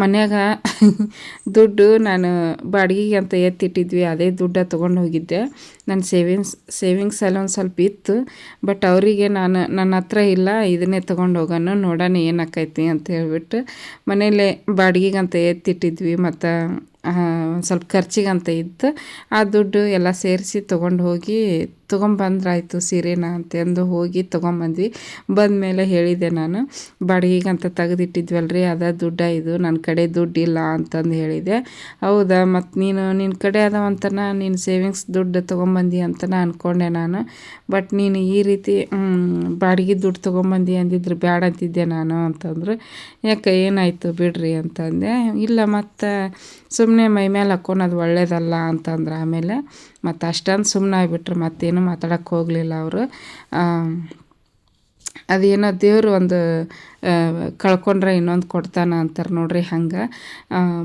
ಮನ್ಯಾಗ ದುಡ್ಡು ನಾನು ಬಾಡಿಗೆಗೆ ಅಂತ ಎತ್ತಿಟ್ಟಿದ್ವಿ, ಅದೇ ದುಡ್ಡ ತೊಗೊಂಡು ಹೋಗಿದ್ದೆ. ನನ್ನ ಸೇವಿಂಗ್ಸ್ ಸೇವಿಂಗ್ಸಲ್ಲಿ ಒಂದು ಸ್ವಲ್ಪ ಇತ್ತು, ಬಟ್ ಅವರಿಗೆ ನಾನು, ನನ್ನ ಹತ್ರ ಇಲ್ಲ, ಇದನ್ನೇ ತೊಗೊಂಡು ಹೋಗೋಣ, ನೋಡೋಣ ಏನಾಕೈತಿ ಅಂತ ಹೇಳ್ಬಿಟ್ಟು ಮನೇಲೆ ಬಾಡಿಗೆಗಂತ ಎತ್ತಿಟ್ಟಿದ್ವಿ, ಮತ್ತು ಒಂದು ಸ್ವಲ್ಪ ಖರ್ಚಿಗಂತ ಇತ್ತು. ಆ ದುಡ್ಡು ಎಲ್ಲ ಸೇರಿಸಿ ತೊಗೊಂಡು ಹೋಗಿ, ತೊಗೊಂಬಂದ್ರಾಯ್ತು ಸೀರೆನ ಅಂತಂದು ಹೋಗಿ ತೊಗೊಂಬಂದ್ವಿ. ಬಂದಮೇಲೆ ಹೇಳಿದೆ ನಾನು ಬಾಡಿಗೆಗಂತ ತೆಗೆದಿಟ್ಟಿದ್ವಲ್ರಿ, ಅದ ದುಡ್ಡ ಇದು? ನನ್ನ ಕಡೆ ದುಡ್ಡಿಲ್ಲ ಅಂತಂದು ಹೇಳಿದೆ. ಹೌದಾ? ಮತ್ತು ನೀನು ನಿನ್ನ ಕಡೆ ಅದಾವಂತನ ನೀನು ಸೇವಿಂಗ್ಸ್ ದುಡ್ಡು ತೊಗೊಂಬಂದಿ ಅಂತನ ಅಂದ್ಕೊಂಡೆ ನಾನು. ಬಟ್ ನೀನು ಈ ರೀತಿ ಬಾಡಿಗೆ ದುಡ್ಡು ತೊಗೊಂಬಂದಿ ಅಂದಿದ್ರೆ ಬ್ಯಾಡ ಅಂತಿದ್ದೆ ನಾನು ಅಂತಂದ್ರು. ಯಾಕೆ ಏನಾಯಿತು ಬಿಡ್ರಿ ಅಂತಂದೆ. ಇಲ್ಲ, ಮತ್ತು ಸುಮ್ಮನೆ ಮೈ ಮೇಲೆ ಹಾಕ್ಕೊಳೋದು ಒಳ್ಳೇದಲ್ಲ ಅಂತಂದ್ರೆ ಆಮೇಲೆ. ಮತ್ತು ಅಷ್ಟೊಂದು ಸುಮ್ಮನೆ ಆಗಿಬಿಟ್ರು ಮತ್ತೇನು ಮಾತಾಡೋಕ್ಕೆ ಹೋಗಲಿಲ್ಲ ಅವರು. ಅದೇನೋ ದೇವ್ರು ಒಂದು ಕಳ್ಕೊಂಡ್ರೆ ಇನ್ನೊಂದು ಕೊಡ್ತಾನ ಅಂತಾರೆ ನೋಡ್ರಿ ಹಂಗೆ.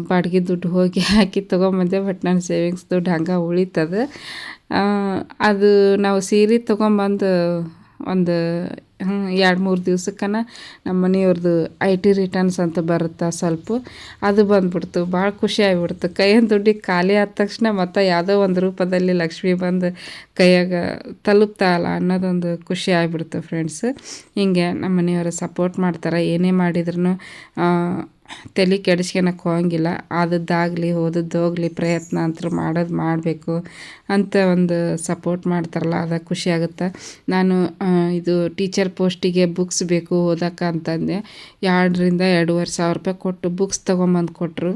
ಬಾಡಿಗೆ ದುಡ್ಡು ಹೋಗಿ ಹಾಕಿ ತೊಗೊಂಬಂದೆ, ಬಟ್ ನನ್ನ ಸೇವಿಂಗ್ಸ್ ದುಡ್ಡು ಹಂಗೆ ಉಳಿತದ. ಅದು ನಾವು ಸೀರೆ ತೊಗೊಂಬಂದು ಒಂದು ಎರಡು ಮೂರು ದಿವ್ಸಕ್ಕನ ನಮ್ಮ ಮನೆಯವ್ರದ್ದು ಐ ಟಿ ರಿಟರ್ನ್ಸ್ ಅಂತ ಬರುತ್ತೆ ಸ್ವಲ್ಪ, ಅದು ಬಂದ್ಬಿಡ್ತು. ಭಾಳ ಖುಷಿ ಆಗಿಬಿಡ್ತು. ಕೈಯಿಂದ ದುಡ್ಡಿಗೆ ಖಾಲಿ ಆದ ತಕ್ಷಣ ಮತ್ತು ಯಾವುದೋ ಒಂದು ರೂಪದಲ್ಲಿ ಲಕ್ಷ್ಮಿ ಬಂದು ಕೈಯಾಗ ತಲುಪ್ತಾಳ ಅನ್ನೋದೊಂದು ಖುಷಿ ಆಗಿಬಿಡ್ತು ಫ್ರೆಂಡ್ಸ್ ಹಿಂಗೆ ನಮ್ಮ ಮನೆಯವರು ಸಪೋರ್ಟ್ ಮಾಡ್ತಾರೆ. ಏನೇ ಮಾಡಿದ್ರು ತಲೆ ಕೆಡಿಸ್ಕೊಳಕ್ಕೆ ಹೋಗಂಗಿಲ್ಲ. ಆದದ್ದಾಗಲಿ ಹೋದದ್ದೋಗಲಿ ಪ್ರಯತ್ನ ಅಂತೂ ಮಾಡೋದು ಮಾಡಬೇಕು ಅಂತ ಒಂದು ಸಪೋರ್ಟ್ ಮಾಡ್ತಾರಲ್ಲ, ಅದು ಖುಷಿ ಆಗುತ್ತೆ. ನಾನು ಇದು ಟೀಚರ್ ಪೋಸ್ಟಿಗೆ ಬುಕ್ಸ್ ಬೇಕು ಓದಕ್ಕೆ ಅಂತಂದೆ. ಎರಡರಿಂದ ಎರಡೂವರೆ ಸಾವಿರ ರೂಪಾಯಿ ಕೊಟ್ಟು ಬುಕ್ಸ್ ತೊಗೊಂಬಂದು ಕೊಟ್ಟರು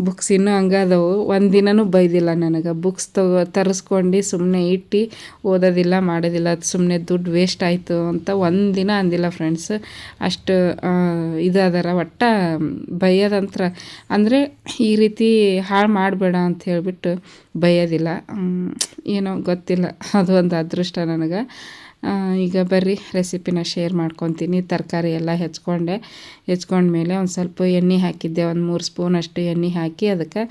ಬುಕ್ಸ್ ಇನ್ನೂ ಹಂಗೆ ಅದಾವು. ಒಂದು ದಿನವೂ ಬೈದಿಲ್ಲ ನನಗೆ. ಬುಕ್ಸ್ ತಗೋ ತರಿಸ್ಕೊಂಡು ಸುಮ್ಮನೆ ಇಟ್ಟು ಓದೋದಿಲ್ಲ, ಮಾಡೋದಿಲ್ಲ. ಅದು ಸುಮ್ಮನೆ ದುಡ್ಡು ವೇಸ್ಟ್ ಆಯಿತು ಅಂತ ಒಂದು ದಿನ ಅಂದಿಲ್ಲ ಫ್ರೆಂಡ್ಸ್. ಅಷ್ಟು ಇದಾದಾರ ಇದು ಅದಾರ. ಒಟ್ಟ ಬೈಯೋದಂತ್ರ. ಅಂದರೆ ಈ ರೀತಿ ಹಾಳು ಮಾಡಬೇಡ ಅಂತ ಹೇಳಿಬಿಟ್ಟು ಬೈಯೋದಿಲ್ಲ. ಏನೋ ಗೊತ್ತಿಲ್ಲ. ಅದು ಒಂದು ಅದೃಷ್ಟ ನನಗೆ. ಈಗ ಬರ್ರಿ ರೆಸಿಪಿನ ಶೇರ್ ಮಾಡ್ಕೊತೀನಿ. ತರಕಾರಿ ಎಲ್ಲ ಹೆಚ್ಕೊಂಡೆ. ಹೆಚ್ಕೊಂಡ್ಮೇಲೆ ಒಂದು ಸ್ವಲ್ಪ ಎಣ್ಣೆ ಹಾಕಿದ್ದೆ. ಒಂದು ಮೂರು ಸ್ಪೂನ್ ಅಷ್ಟು ಎಣ್ಣೆ ಹಾಕಿ ಅದಕ್ಕೆ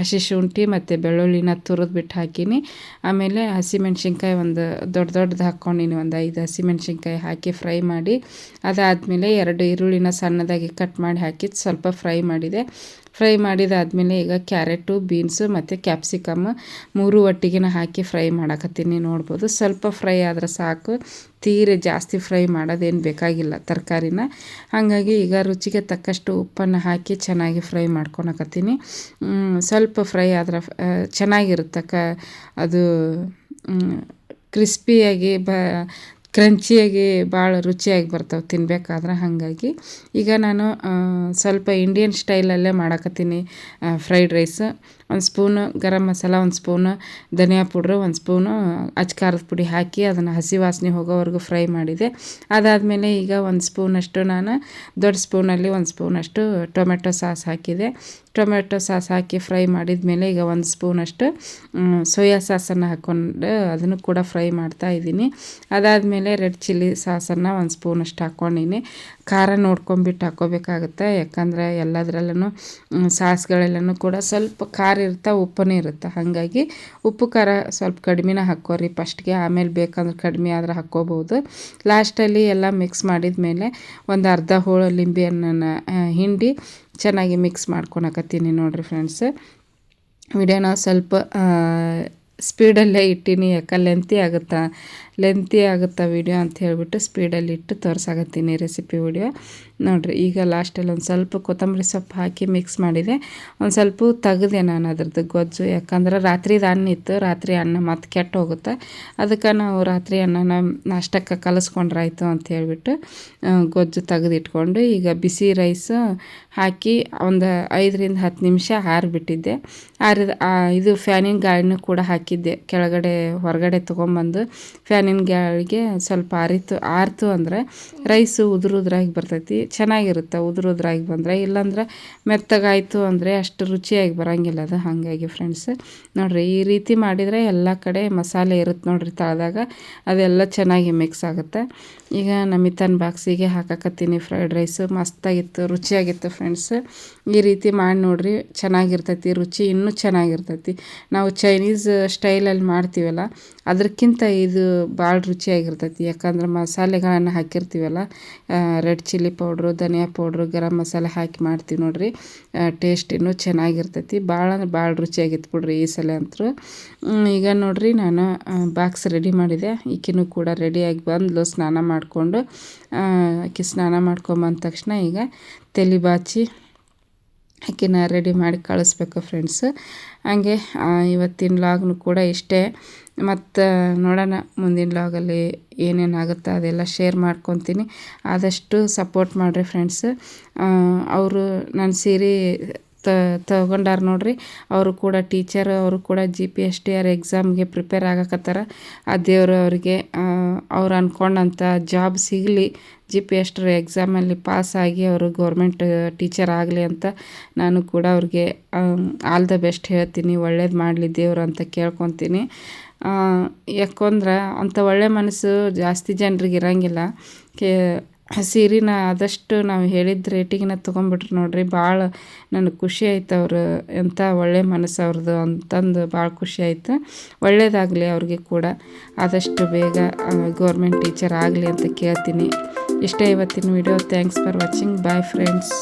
ಹಸಿ ಶುಂಠಿ ಮತ್ತು ಬೆಳ್ಳುಳ್ಳಿನ ತುರಿದ್ಬಿಟ್ಟು ಹಾಕೀನಿ. ಆಮೇಲೆ ಹಸಿಮೆಣ್ಸಿನ್ಕಾಯಿ ಒಂದು ದೊಡ್ಡ ದೊಡ್ಡದು ಹಾಕ್ಕೊಂಡಿನಿ. ಒಂದು ಐದು ಹಸಿಮೆಣ್ಸಿನ್ಕಾಯಿ ಹಾಕಿ ಫ್ರೈ ಮಾಡಿ, ಅದಾದಮೇಲೆ ಎರಡು ಈರುಳ್ಳಿನ ಸಣ್ಣದಾಗಿ ಕಟ್ ಮಾಡಿ ಹಾಕಿ ಸ್ವಲ್ಪ ಫ್ರೈ ಮಾಡಿದೆ. ಫ್ರೈ ಮಾಡಿದಾದಮೇಲೆ ಈಗ ಕ್ಯಾರೆಟು, ಬೀನ್ಸು ಮತ್ತು ಕ್ಯಾಪ್ಸಿಕಮ್ ಮೂರು ಒಟ್ಟಿಗೆನ ಹಾಕಿ ಫ್ರೈ ಮಾಡಕತ್ತೀನಿ. ನೋಡ್ಬೋದು ಸ್ವಲ್ಪ ಫ್ರೈ ಆದ್ರೆ ಸಾಕು. ತೀರೆ ಜಾಸ್ತಿ ಫ್ರೈ ಮಾಡೋದೇನು ಬೇಕಾಗಿಲ್ಲ ತರಕಾರಿನ. ಹಾಗಾಗಿ ಈಗ ರುಚಿಗೆ ತಕ್ಕಷ್ಟು ಉಪ್ಪನ್ನು ಹಾಕಿ ಚೆನ್ನಾಗಿ ಫ್ರೈ ಮಾಡ್ಕೊಳಕತ್ತೀನಿ. ಸ್ವಲ್ಪ ಫ್ರೈ ಆದ್ರೆ ಚೆನ್ನಾಗಿರುತ್ತೆ ಅದು ಕ್ರಿಸ್ಪಿಯಾಗಿ ಬ ಕ್ರಂಚಿಯಾಗಿ ಭಾಳ ರುಚಿಯಾಗಿ ಬರ್ತವೆ ತಿನ್ಬೇಕಾದ್ರೆ ಹಾಗಾಗಿ. ಈಗ ನಾನು ಸ್ವಲ್ಪ ಇಂಡಿಯನ್ ಸ್ಟೈಲಲ್ಲೇ ಮಾಡಕತ್ತೀನಿ ಫ್ರೈಡ್ ರೈಸ್ ಒಂದು ಸ್ಪೂನು, ಗರಂ ಮಸಾಲ ಒಂದು ಸ್ಪೂನು, ಧನಿಯಾ ಪುಡ್ರು ಒಂದು ಸ್ಪೂನು, ಅಚ್ಚ ಖಾರದ ಪುಡಿ ಹಾಕಿ ಅದನ್ನು ಹಸಿ ವಾಸನೆ ಹೋಗೋವರೆಗೂ ಫ್ರೈ ಮಾಡಿದೆ. ಅದಾದಮೇಲೆ ಈಗ ಒಂದು ಸ್ಪೂನಷ್ಟು ನಾನು ದೊಡ್ಡ ಸ್ಪೂನಲ್ಲಿ ಒಂದು ಸ್ಪೂನಷ್ಟು ಟೊಮೆಟೊ ಸಾಸ್ ಹಾಕಿದೆ. ಟೊಮೆಟೊ ಸಾಸ್ ಹಾಕಿ ಫ್ರೈ ಮಾಡಿದ ಮೇಲೆ ಈಗ ಒಂದು ಸ್ಪೂನಷ್ಟು ಸೋಯಾ ಸಾಸನ್ನು ಹಾಕ್ಕೊಂಡು ಅದನ್ನು ಕೂಡ ಫ್ರೈ ಮಾಡ್ತಾ ಇದ್ದೀನಿ. ಅದಾದಮೇಲೆ ರೆಡ್ ಚಿಲ್ಲಿ ಸಾಸನ್ನು ಒಂದು ಸ್ಪೂನಷ್ಟು ಹಾಕ್ಕೊಂಡಿನಿ. ಖಾರ ನೋಡ್ಕೊಂಬಿಟ್ಟು ಹಾಕೋಬೇಕಾಗುತ್ತೆ. ಯಾಕಂದರೆ ಎಲ್ಲದರಲ್ಲೂ ಸಾಸ್ಗಳೆಲ್ಲನೂ ಕೂಡ ಸ್ವಲ್ಪ ಖಾರ ಇರುತ್ತೆ ಉಪ್ಪನೇ ಇರುತ್ತೆ. ಹಾಗಾಗಿ ಉಪ್ಪು ಖಾರ ಸ್ವಲ್ಪ ಕಡಿಮೆನ ಹಾಕ್ಕೋರಿ. ಫಸ್ಟ್ಗೆ ಆಮೇಲೆ ಬೇಕಂದ್ರೆ ಕಡಿಮೆ ಆದರೆ ಹಾಕ್ಕೋಬೋದು. ಲಾಸ್ಟಲ್ಲಿ ಎಲ್ಲ ಮಿಕ್ಸ್ ಮಾಡಿದ ಮೇಲೆ ಒಂದು ಅರ್ಧ ಹೋಳು ಲಿಂಬೆ ಹಿಂಡಿ ಚೆನ್ನಾಗಿ ಮಿಕ್ಸ್ ಮಾಡ್ಕೊಳಕತ್ತೀನಿ ನೋಡಿರಿ ಫ್ರೆಂಡ್ಸ್. ವಿಡಿಯೋನ ಸ್ವಲ್ಪ ಸ್ಪೀಡಲ್ಲೇ ಇಟ್ಟೀನಿ ಯಾಕೆ ಆಗುತ್ತಾ? ಲೆಂತಿ ಆಗುತ್ತಾ ವಿಡಿಯೋ ಅಂತ ಹೇಳಿಬಿಟ್ಟು ಸ್ಪೀಡಲ್ಲಿ ಇಟ್ಟು ತೋರಿಸಾಗತ್ತೀನಿ ರೆಸಿಪಿ ವಿಡಿಯೋ ನೋಡಿರಿ, ಈಗ ಲಾಸ್ಟಲ್ಲಿ ಒಂದು ಸ್ವಲ್ಪ ಕೊತ್ತಂಬರಿ ಸೊಪ್ಪು ಹಾಕಿ ಮಿಕ್ಸ್ ಮಾಡಿದೆ. ಒಂದು ಸ್ವಲ್ಪ ತೆಗೆದೆ ನಾನು ಅದ್ರದ್ದು ಗೊಜ್ಜು. ಯಾಕಂದ್ರೆ ರಾತ್ರಿದು ಅನ್ನ ಇತ್ತು, ರಾತ್ರಿ ಅನ್ನ ಮತ್ತು ಕೆಟ್ಟ ಹೋಗುತ್ತೆ. ಅದಕ್ಕೆ ನಾವು ರಾತ್ರಿ ಅನ್ನನ ನಾಷ್ಟಕ್ಕೆ ಕಲಿಸ್ಕೊಂಡ್ರಾಯ್ತು ಅಂತ ಹೇಳಿಬಿಟ್ಟು ಗೊಜ್ಜು ತೆಗೆದಿಟ್ಕೊಂಡು ಈಗ ಬಿಸಿ ರೈಸ್ ಹಾಕಿ ಒಂದು ಐದರಿಂದ ಹತ್ತು ನಿಮಿಷ ಹಾರಿಬಿಟ್ಟಿದ್ದೆ ಹಾರಿದ ಇದು ಫ್ಯಾನಿನ ಗಾಳಿನೂ ಕೂಡ ಹಾಕಿದ್ದೆ. ಕೆಳಗಡೆ, ಹೊರಗಡೆ ತೊಗೊಂಬಂದು ಫ್ಯಾನಿನ ಗ್ಯಾಳಿಗೆ ಸ್ವಲ್ಪ ಆರಿತು, ಆರ್ತು ಅಂದರೆ ರೈಸು ಉದುರು ಉದುರಾಗಿ ಬರ್ತೈತಿ. ಚೆನ್ನಾಗಿರುತ್ತೆ ಉದುರು ಉದುರಾಗಿ ಬಂದರೆ. ಇಲ್ಲಾಂದ್ರೆ ಮೆತ್ತಗಾಯಿತು ಅಂದರೆ ಅಷ್ಟು ರುಚಿಯಾಗಿ ಬರೋಂಗಿಲ್ಲ ಅದು. ಹಾಗಾಗಿ ಫ್ರೆಂಡ್ಸ್ ನೋಡಿರಿ ಈ ರೀತಿ ಮಾಡಿದರೆ ಎಲ್ಲ ಕಡೆ ಮಸಾಲೆ ಇರುತ್ತೆ ನೋಡಿರಿ ತಳದಾಗ. ಅದೆಲ್ಲ ಚೆನ್ನಾಗಿ ಮಿಕ್ಸ್ ಆಗುತ್ತೆ. ಈಗ ನಮಿತನ್ ಬಾಕ್ಸಿಗೆ ಹಾಕಕತ್ತೀನಿ ಫ್ರೈಡ್ ರೈಸು ಮಸ್ತಾಗಿತ್ತು, ರುಚಿಯಾಗಿತ್ತು ಫ್ರೆಂಡ್ಸ್ ಈ ರೀತಿ ಮಾಡಿ ನೋಡಿರಿ ಚೆನ್ನಾಗಿರ್ತೈತಿ, ರುಚಿ ಇನ್ನೂ ಚೆನ್ನಾಗಿರ್ತೈತಿ. ನಾವು ಚೈನೀಸ್ ಸ್ಟೈಲಲ್ಲಿ ಮಾಡ್ತೀವಲ್ಲ, ಅದಕ್ಕಿಂತ ಇದು ಭಾಳ ರುಚಿಯಾಗಿರ್ತೈತಿ. ಯಾಕಂದ್ರೆ ಮಸಾಲೆಗಳನ್ನು ಹಾಕಿರ್ತೀವಲ್ಲ ರೆಡ್ ಚಿಲ್ಲಿ ಪೌಡ್ರು, ಧನಿಯಾ ಪೌಡ್ರು, ಗರಂ ಮಸಾಲೆ ಹಾಕಿ ಮಾಡ್ತೀವಿ ನೋಡಿರಿ. ಟೇಸ್ಟ್ ಇನ್ನೂ ಚೆನ್ನಾಗಿರ್ತೈತಿ. ಭಾಳ ಅಂದ್ರೆ ಭಾಳ ರುಚಿಯಾಗಿತ್ತು ಬಿಡ್ರಿ ಈ ಸಲ ಅಂತೂ. ಈಗ ನೋಡಿರಿ ನಾನು ಬಾಕ್ಸ್ ರೆಡಿ ಮಾಡಿದೆ. ಈಕಿನೂ ಕೂಡ ರೆಡಿಯಾಗಿ ಬಂದ್ಲು, ಸ್ನಾನ ಮಾಡಿಕೊಂಡು. ಆಕೆ ಸ್ನಾನ ಮಾಡ್ಕೊಂಬಂದ ತಕ್ಷಣ ಈಗ ತಲೆ ಬಾಚಿ ಆಕಿನ ರೆಡಿ ಮಾಡಿ ಕಳಿಸ್ಬೇಕು ಫ್ರೆಂಡ್ಸ್ ಹಂಗೆ ಇವತ್ತಿನ ಲಾಗ್ನು ಕೂಡ ಇಷ್ಟೇ. ಮತ್ತು ನೋಡೋಣ ಮುಂದಿನ ಲಾಗಲ್ಲಿ ಏನೇನಾಗುತ್ತೆ ಅದೆಲ್ಲ ಶೇರ್ ಮಾಡ್ಕೊತೀನಿ. ಆದಷ್ಟು ಸಪೋರ್ಟ್ ಮಾಡಿರಿ ಫ್ರೆಂಡ್ಸ್ ಅವರು ನನ್ನ ಸೀರೆ ತ, ತಗೊಂಡಾರ ನೋಡ್ರಿ. ಅವರು ಕೂಡ ಟೀಚರ್, ಅವರು ಕೂಡ G P S T R ಎಕ್ಸಾಮ್ಗೆ ಪ್ರಿಪೇರ್ ಆಗಕತ್ತಾರ. ಆ ದೇವರು ಅವರಿಗೆ ಅವ್ರು ಅಂದ್ಕೊಂಡಂಥ ಜಾಬ್ ಸಿಗಲಿ ಜಿ ಪಿ ಎಸ್ ಟಿ ಎಕ್ಸಾಮಲ್ಲಿ ಆಗಿ ಅವರು ಗೌರ್ಮೆಂಟ್ ಟೀಚರ್ ಆಗಲಿ ಅಂತ ನಾನು ಕೂಡ ಅವ್ರಿಗೆ ಆಲ್ ದ ಬೆಸ್ಟ್ ಹೇಳ್ತೀನಿ. ಒಳ್ಳೇದು ಮಾಡಲಿ ದೇವರು ಅಂತ ಕೇಳ್ಕೊತೀನಿ. ಯಾಕಂದ್ರೆ ಅಂಥ ಒಳ್ಳೆ ಮನಸ್ಸು ಜಾಸ್ತಿ ಜನರಿಗೆ ಇರೋಂಗಿಲ್ಲ. ಕೇ ಸೀರೆನ ಆದಷ್ಟು ನಾವು ಹೇಳಿದ ರೇಟಿಗಿನ ತೊಗೊಂಬಿಟ್ರು ನೋಡಿರಿ, ಭಾಳ ನನಗೆ ಖುಷಿ ಆಯ್ತು ಅವರು. ಎಂಥ ಒಳ್ಳೆ ಮನಸ್ಸು ಅವ್ರದ್ದು ಅಂತಂದು ಭಾಳ ಖುಷಿ ಆಯ್ತು. ಒಳ್ಳೇದಾಗಲಿ ಅವ್ರಿಗೆ ಕೂಡ. ಆದಷ್ಟು ಬೇಗ ಗೌರ್ಮೆಂಟ್ ಟೀಚರ್ ಆಗಲಿ ಅಂತ ಕೇಳ್ತೀನಿ. ಇಷ್ಟೇ ಇವತ್ತಿನ video thanks for watching bye friends